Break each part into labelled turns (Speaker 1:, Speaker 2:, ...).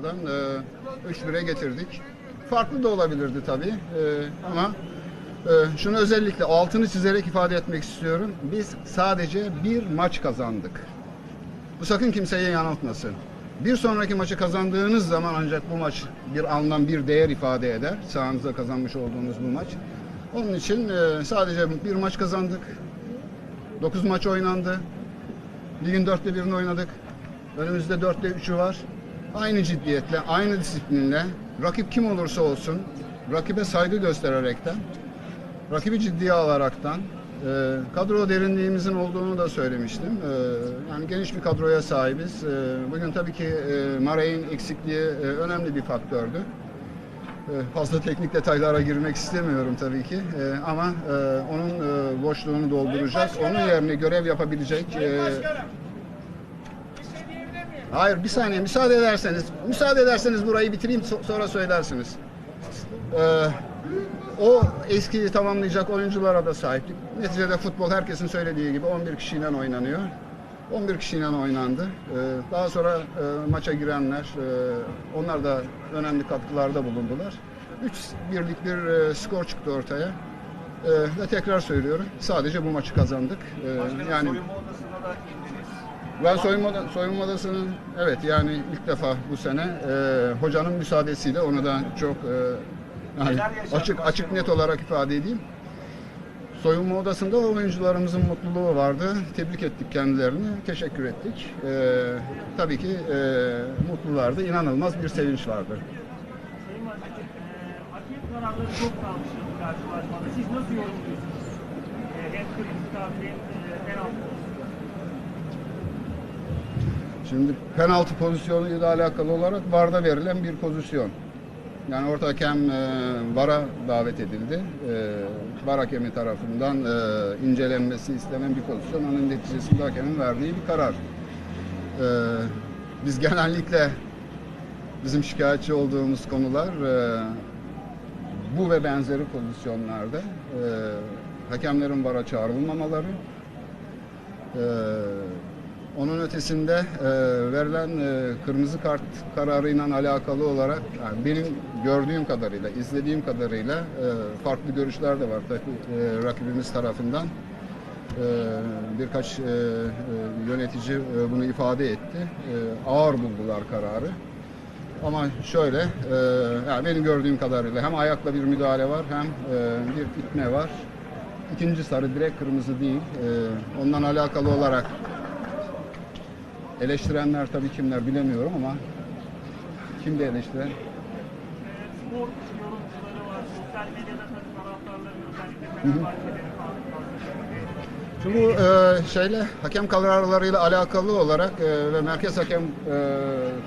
Speaker 1: Buradan e, 3-1'e getirdik. Farklı da olabilirdi tabii e, ama e, şunu özellikle altını çizerek ifade etmek istiyorum. Biz sadece bir maç kazandık. Bu sakın kimseyi yanıltmasın. Bir sonraki maçı kazandığınız zaman ancak bu maç bir anlam, bir değer ifade eder. Sahanızda kazanmış olduğunuz bu maç. Onun için e, sadece bir maç kazandık. 9 maç oynandı. Ligin dörtte birini oynadık. Önümüzde dörtte üçü var. Aynı ciddiyetle, aynı disiplinle, rakip kim olursa olsun, rakibe saygı göstererekten, rakibi ciddiye alaraktan, e, kadro derinliğimizin olduğunu da söylemiştim. E, yani geniş bir kadroya sahibiz. E, bugün tabii ki e, Maray'ın eksikliği e, önemli bir faktördü. E, Fazla teknik detaylara girmek istemiyorum tabii ki E, ama e, onun e, boşluğunu dolduracak, onun yerine görev yapabilecek e, Hayır bir saniye müsaade ederseniz müsaade ederseniz burayı bitireyim so- sonra söylersiniz. Ee, o eskiyi tamamlayacak oyunculara da sahiptik. Neticede futbol herkesin söylediği gibi 11 kişiyle oynanıyor. 11 kişiyle oynandı. Ee, daha sonra e, maça girenler, e, onlar da önemli katkılarda bulundular. 3 birlik bir e, skor çıktı ortaya. E, ve tekrar söylüyorum, sadece bu maçı kazandık. E,
Speaker 2: Başkanım
Speaker 1: yani
Speaker 2: soyunma odasına da.
Speaker 1: Ben soyunma, soyunma odasının evet yani ilk defa bu sene e, hocanın müsaadesiyle onu da çok e, yani açık açık net olarak ifade edeyim. Soyunma odasında oyuncularımızın mutluluğu vardı. Tebrik ettik kendilerini, teşekkür ettik. E, tabii ki e, mutlulardı, inanılmaz bir sevinç vardı.
Speaker 3: Sayın eee, hakem kararları çok tartışıldı karşılaşmada. Siz nasıl yorumluyorsunuz? Eee, hem kırmızı kart hem
Speaker 1: Şimdi penaltı pozisyonuyla alakalı olarak VAR'da verilen bir pozisyon. Yani orta hakem e, VAR'a davet edildi. E, VAR hakemi tarafından e, incelenmesi istenen bir pozisyon. Onun neticesinde hakemin verdiği bir karar. E, biz genellikle bizim şikayetçi olduğumuz konular e, bu ve benzeri pozisyonlarda e, hakemlerin VAR'a çağrılmamaları, ee, onun ötesinde e, verilen e, kırmızı kart kararıyla alakalı olarak yani benim gördüğüm kadarıyla, izlediğim kadarıyla e, farklı görüşler de var e, rakibimiz tarafından. E, birkaç e, e, yönetici e, bunu ifade etti. E, ağır buldular kararı. Ama şöyle, e, yani benim gördüğüm kadarıyla hem ayakla bir müdahale var hem e, bir itme var. İkinci sarı direkt kırmızı değil. E, ondan alakalı olarak eleştirenler tabii kimler bilemiyorum ama kimde eleştiren?
Speaker 3: Eee, spor yorumcuları var. Sosyal medyada tabii taraftarların özellikle Fenerbahçe'leri fazla
Speaker 1: Şimdi bu e, şeyle hakem kararlarıyla alakalı olarak e, ve merkez hakem e,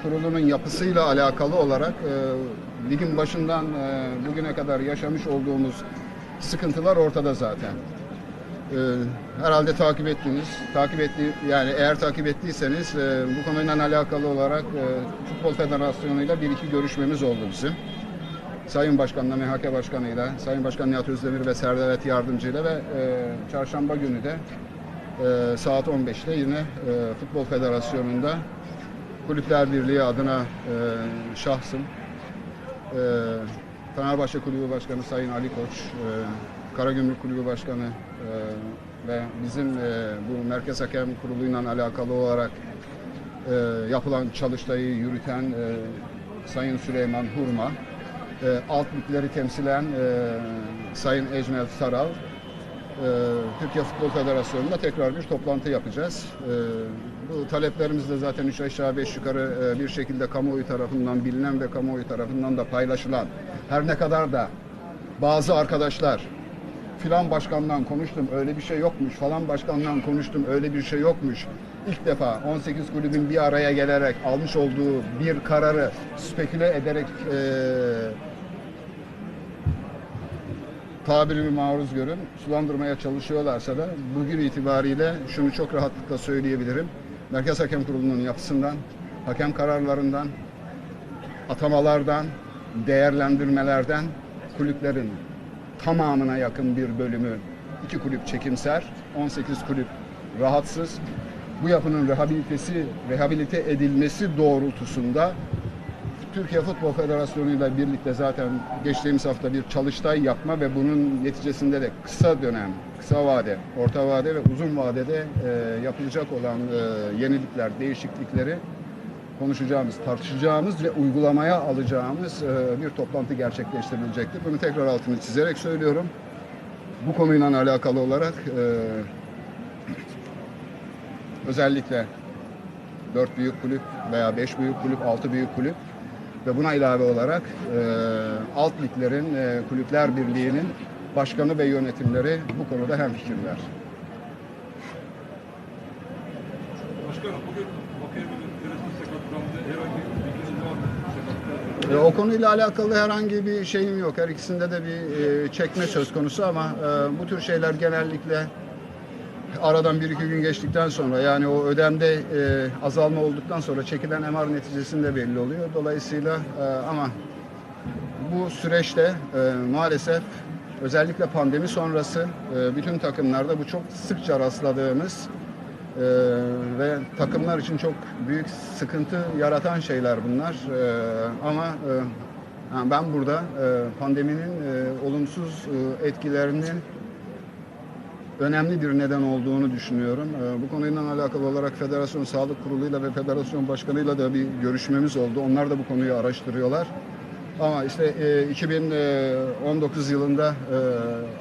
Speaker 1: kurulunun yapısıyla alakalı olarak e, ligin başından e, bugüne kadar yaşamış olduğumuz sıkıntılar ortada zaten. E, herhalde takip ettiniz. Takip etti yani eğer takip ettiyseniz e, bu konuyla alakalı olarak e, Futbol Federasyonu'yla bir iki görüşmemiz oldu bizim. Sayın Başkan'la, MHK Başkanı'yla, Sayın Başkan Nihat Özdemir ve Serdavet Yardımcı'yla ve e, çarşamba günü de e, saat 15'te yine e, Futbol Federasyonu'nda Kulüpler Birliği adına e, şahsım, e, Fenerbahçe Kulübü Başkanı Sayın Ali Koç, e, Karagümrük Kulübü Başkanı e, ve bizim e, bu Merkez Hakem Kurulu'yla alakalı olarak e, yapılan çalıştayı yürüten e, Sayın Süleyman Hurma, e, alt ligleri temsilen e, Sayın Ecmel Saral, e, Türkiye Futbol Federasyonu'nda tekrar bir toplantı yapacağız. E, bu taleplerimiz de zaten üç aşağı beş yukarı e, bir şekilde kamuoyu tarafından bilinen ve kamuoyu tarafından da paylaşılan. Her ne kadar da bazı arkadaşlar filan başkandan konuştum öyle bir şey yokmuş falan başkandan konuştum öyle bir şey yokmuş. İlk defa 18 kulübün bir araya gelerek almış olduğu bir kararı speküle ederek e, tabirimi maruz görün sulandırmaya çalışıyorlarsa da bugün itibariyle şunu çok rahatlıkla söyleyebilirim. Merkez Hakem Kurulu'nun yapısından, hakem kararlarından, atamalardan, değerlendirmelerden kulüplerin tamamına yakın bir bölümü iki kulüp çekimser, 18 kulüp rahatsız. Bu yapının rehabilitesi, rehabilite edilmesi doğrultusunda Türkiye Futbol Federasyonu ile birlikte zaten geçtiğimiz hafta bir çalıştay yapma ve bunun neticesinde de kısa dönem, kısa vade, orta vade ve uzun vadede e, yapılacak olan e, yenilikler, değişiklikleri konuşacağımız, tartışacağımız ve uygulamaya alacağımız e, bir toplantı gerçekleştirilecektir. Bunu tekrar altını çizerek söylüyorum. Bu konuyla alakalı olarak e, özellikle 4 büyük kulüp veya 5 büyük kulüp, 6 büyük kulüp ve buna ilave olarak e, alt liglerin, Kulüpler Birliği'nin başkanı ve yönetimleri bu konuda hemfikirler.
Speaker 2: Başkanım bugün Bakırköy'ün resmi sakatlandı. Herhangi bir bilginiz var mı? Sakatlıkla
Speaker 1: E, o konuyla alakalı herhangi bir şeyim yok. Her ikisinde de bir e, çekme söz konusu ama e, bu tür şeyler genellikle aradan bir iki gün geçtikten sonra yani o ödemde e, azalma olduktan sonra çekilen MR neticesinde belli oluyor. Dolayısıyla e, ama bu süreçte e, maalesef özellikle pandemi sonrası e, bütün takımlarda bu çok sıkça rastladığımız e, ve takımlar için çok büyük sıkıntı yaratan şeyler bunlar. E, ama e, yani ben burada e, pandeminin e, olumsuz e, etkilerinin önemli bir neden olduğunu düşünüyorum. Ee, Bu konuyla alakalı olarak Federasyon Sağlık Kurulu'yla ve Federasyon Başkanı'yla da bir görüşmemiz oldu. Onlar da bu konuyu araştırıyorlar. Ama işte e, 2019 yılında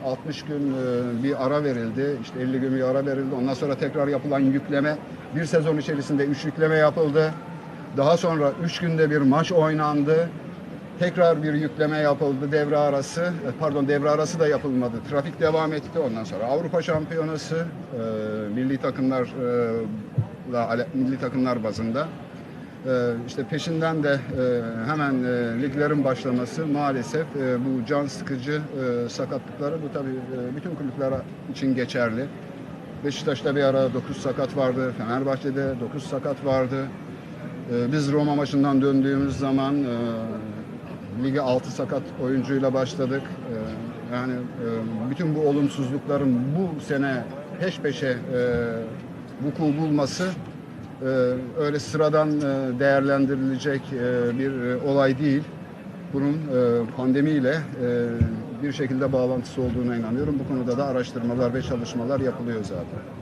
Speaker 1: e, 60 gün e, bir ara verildi. İşte 50 gün bir ara verildi. Ondan sonra tekrar yapılan yükleme. Bir sezon içerisinde 3 yükleme yapıldı. Daha sonra 3 günde bir maç oynandı. Tekrar bir yükleme yapıldı devre arası. e, Pardon devre arası da yapılmadı. Trafik devam etti. Ondan sonra Avrupa Şampiyonası e, milli takımlar e, milli takımlar bazında. E, işte peşinden de e, hemen e, liglerin başlaması maalesef e, bu can sıkıcı sakatlıkları bu tabii bütün kulüpler için geçerli. Beşiktaş'ta bir ara 9 sakat vardı. Fenerbahçe'de 9 sakat vardı. Ee, Biz Roma maçından döndüğümüz zaman lige 6 sakat oyuncuyla başladık. Ee, Yani bütün bu olumsuzlukların bu sene peş peşe vuku bulması öyle sıradan e, değerlendirilecek e, bir e, olay değil. Bunun pandemiyle bir şekilde bağlantısı olduğuna inanıyorum. Bu konuda da araştırmalar ve çalışmalar yapılıyor zaten.